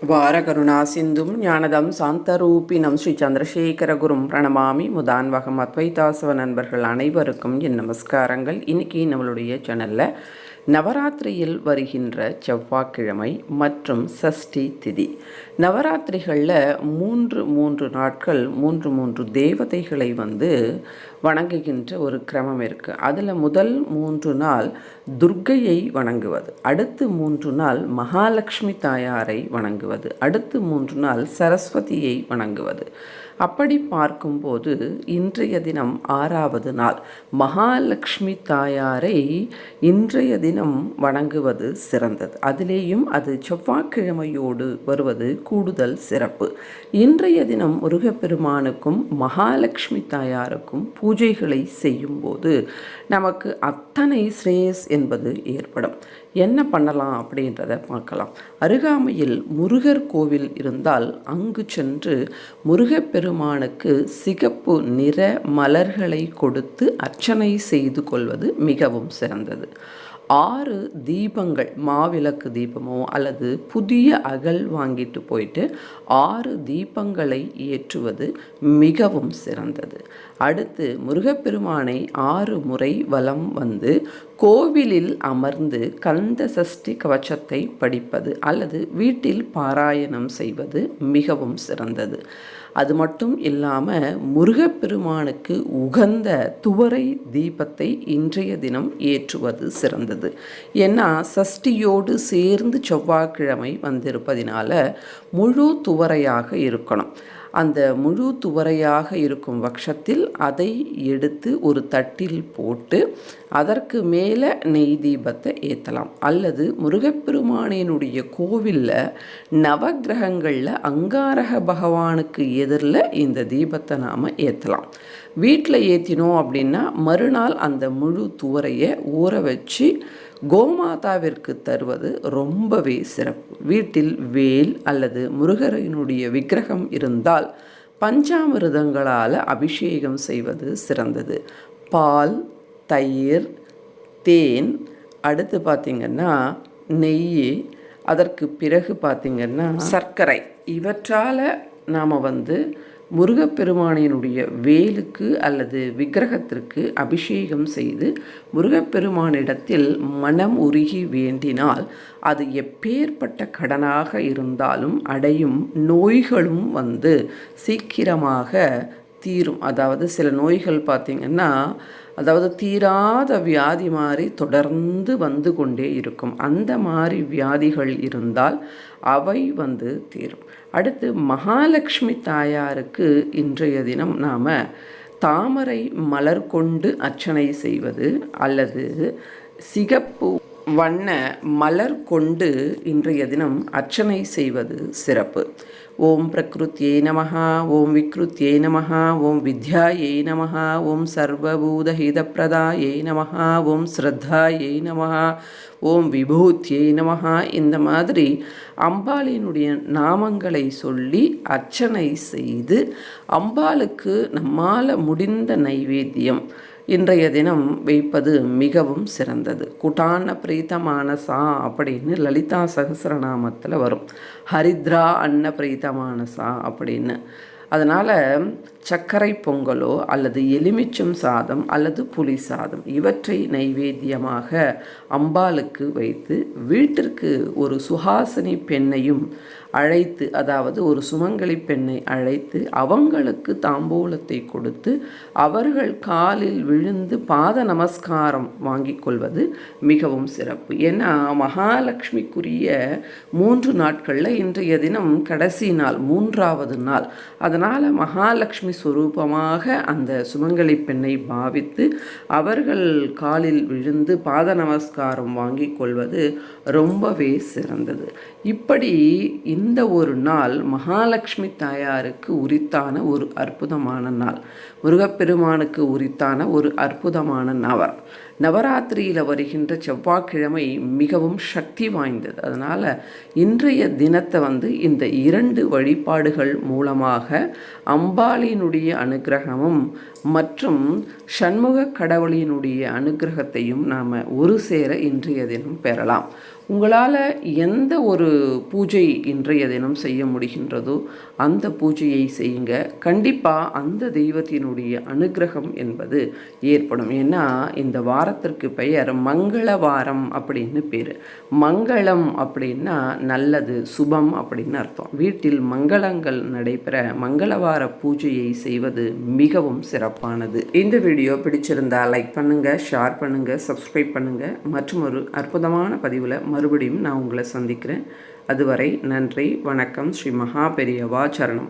வாரகருணாசிந்தும் ஞானதம் சாந்தரூபினம் ஸ்ரீ சந்திரசேகரகுரும் பிரணமாமி முதான்வகம் அத்வைதாசவ நண்பர்கள் அனைவருக்கும் என் நமஸ்காரங்கள் இன்னைக்கு நம்மளுடைய சேனலில் நவராத்திரியில் வருகின்ற செவ்வாய்க்கிழமை மற்றும் சஷ்டி திதி. நவராத்திரிகளில் மூன்று மூன்று நாட்கள் மூன்று மூன்று தேவதைகளை வந்து வணங்குகின்ற ஒரு கிரமம் இருக்குது அதில் முதல் மூன்று நாள் துர்க்கையை வணங்குவது. அடுத்து மூன்று நாள் மகாலட்சுமி தாயாரை வணங்குவது. அடுத்து மூன்று நாள் சரஸ்வதியை வணங்குவது. அப்படி பார்க்கும்போது இன்றைய தினம் ஆறாவது நாள். மகாலட்சுமி தாயாரை இன்றைய தினம் வணங்குவது சிறந்தது. அதிலேயும் அது செவ்வாய்க்கிழமையோடு வருவது கூடுதல் சிறப்பு. இன்றைய தினம் முருகப்பெருமானுக்கும் மகாலட்சுமி தாயாருக்கும் பூஜைகளை செய்யும்போது நமக்கு அத்தனை ஸ்ரேயஸ் என்பது ஏற்படும். என்ன பண்ணலாம் அப்படின்றத பார்க்கலாம். அருகாமையில் முருகர் கோவில் இருந்தால் அங்கு சென்று முருகப்பெருமானுக்கு சிகப்பு நிற மலர்களை கொடுத்து அர்ச்சனை செய்து கொள்வது மிகவும் சிறந்தது. ஆறு தீபங்கள் மாவிளக்கு தீபமோ அல்லது புதிய அகல் வாங்கிட்டு போயிட்டு ஆறு தீபங்களை ஏற்றுவது மிகவும் சிறந்தது. அடுத்து முருகப்பெருமானை ஆறு முறை வலம் வந்து கோவிலில் அமர்ந்து கந்த சஷ்டி கவச்சத்தை படிப்பது அல்லது வீட்டில் பாராயணம் செய்வது மிகவும் சிறந்தது. அது மட்டும் இல்லாமல் முருகப்பெருமானுக்கு உகந்த துவரை தீபத்தை இன்றைய தினம் ஏற்றுவது சிறந்தது. ஏன்னா சஷ்டியோடு சேர்ந்து செவ்வாய்க்கிழமை வந்திருப்பதினால முழு துவரையாக இருக்கணும். அந்த முழு துவரையாக இருக்கும் பட்சத்தில் அதை எடுத்து ஒரு தட்டில் போட்டு அதற்கு மேலே நெய் தீபத்தை ஏற்றலாம் அல்லது முருகப்பெருமானினுடைய கோவிலில் நவகிரகங்களில் அங்காரக பகவானுக்கு எதிரில் இந்த தீபத்தை நாம் ஏற்றலாம் வீட்டில் ஏற்றினோம் அப்படின்னா மறுநாள் அந்த முழு துவரையை ஊற வச்சு கோமாதாவிற்கு தருவது ரொம்பவே சிறப்பு. வீட்டில் வேல் அல்லது முருகரினுடைய விக்கிரகம் இருந்தால் பஞ்சாமிர்தங்களால் அபிஷேகம் செய்வது சிறந்தது. பால் தயிர் தேன் அடுத்து பார்த்திங்கன்னா நெய் அதற்கு பிறகு பார்த்திங்கன்னா சர்க்கரை. இவற்றால் நாம் வந்து முருகப்பெருமானினுடைய வேலுக்கு அல்லது விக்கிரகத்திற்கு அபிஷேகம் செய்து முருகப்பெருமானிடத்தில் மனம் உருகி வேண்டினால் அது எப்பேற்பட்ட கடனாக இருந்தாலும் அடையும் நோய்களும் வந்து சீக்கிரமாக தீரும். அதாவது சில நோய்கள் பார்த்திங்கன்னா அதாவது தீராத வியாதி மாதிரி தொடர்ந்து வந்து கொண்டே இருக்கும். அந்த மாதிரி வியாதிகள் இருந்தால் அவை வந்து தீரும். அடுத்து மகாலட்சுமி தாயாருக்கு இன்றைய தினம் நாம் தாமரை மலர் கொண்டு அர்ச்சனை செய்வது அல்லது சிகப்பு வண்ண மலர் கொண்டு இன்றைய தினம் அர்ச்சனை செய்வது சிறப்பு. ஓம் பிரகிருத்தியை நமகா ஓம் விக்ருத்தியே நமஹா ஓம் வித்யாயை நமஹா ஓம் சர்வபூதஹிதப்பிரதாயை நமஹா ஓம் ஸ்ரத்தாயை நமஹா ஓம் விபூத்தியை நமஹா இந்த மாதிரி அம்பாளினுடைய நாமங்களை சொல்லி அர்ச்சனை செய்து அம்பாளுக்கு நம்மால் முடிந்த நைவேத்தியம் இன்றைய தினம் வைப்பது மிகவும் சிறந்தது. குட்டான பிரீத்தமானசா அப்படின்னு லலிதா சகசிரநாமத்தில் வரும். ஹரித்ரா அன்ன பிரீத்தமானசா அப்படின்னு. அதனால் சர்க்கரை பொங்கலோ அல்லது எலுமிச்சம் சாதம் அல்லது புளி சாதம் இவற்றை நைவேத்தியமாக அம்பாளுக்கு வைத்து வீட்டிற்கு ஒரு சுஹாசினி பெண்ணையும் அழைத்து அதாவது ஒரு சுமங்கலி பெண்ணை அழைத்து அவங்களுக்கு தாம்பூலத்தை கொடுத்து அவர்கள் காலில் விழுந்து பாத நமஸ்காரம் வாங்கி கொள்வது மிகவும் சிறப்பு. ஏன்னா மகாலட்சுமிக்குரிய மூன்று நாட்களில் இன்றைய தினம் கடைசி நாள் மூன்றாவது நாள். அதனால் அதனால் மகாலட்சுமி சுரூபமாக அந்த சுமங்கலி பெண்ணை பாவித்து அவர்கள் காலில் விழுந்து பாத நமஸ்காரம் வாங்கி கொள்வது ரொம்பவே சிறந்தது. இப்படி இந்த ஒரு நாள் மகாலட்சுமி தாயாருக்கு உரித்தான ஒரு அற்புதமான நாள். முருகப்பெருமானுக்கு உரித்தான ஒரு அற்புதமான நவர் நவராத்திரியில் வருகின்ற செவ்வாய்க்கிழமை மிகவும் சக்தி வாய்ந்தது. அதனால் இன்றைய தினத்தை வந்து இந்த இரண்டு வழிபாடுகள் மூலமாக அம்பாளியினுடைய அனுகிரகமும் மற்றும் சண்முக கடவுளினுடைய அனுகிரகத்தையும் நாம் ஒரு சேர இன்றைய தினம் பெறலாம். உங்களால் எந்த ஒரு பூஜை இன்றைய தினம் செய்ய முடிகின்றதோ அந்த பூஜையை செய்யுங்க. கண்டிப்பாக அந்த தெய்வத்தினுடைய அனுகிரகம் என்பது ஏற்படும். ஏன்னா இந்த வாரத்திற்கு பெயர் மங்கள வாரம் அப்படின்னு பேர். மங்களம் அப்படின்னா நல்லது சுபம் அப்படின்னு அர்த்தம். வீட்டில் மங்களங்கள் நடைபெற மங்களவார பூஜையை செய்வது மிகவும் சிறப்பானது. இந்த வீடியோ பிடிச்சிருந்தா லைக் பண்ணுங்கள் ஷேர் பண்ணுங்கள் சப்ஸ்கிரைப் பண்ணுங்கள் மற்றும் ஒரு அற்புதமான பதிவில் மறுபடியும் நான் உங்களை சந்திக்கிறேன். அதுவரை நன்றி வணக்கம் ஸ்ரீ மகா பெரியவா சரணம்.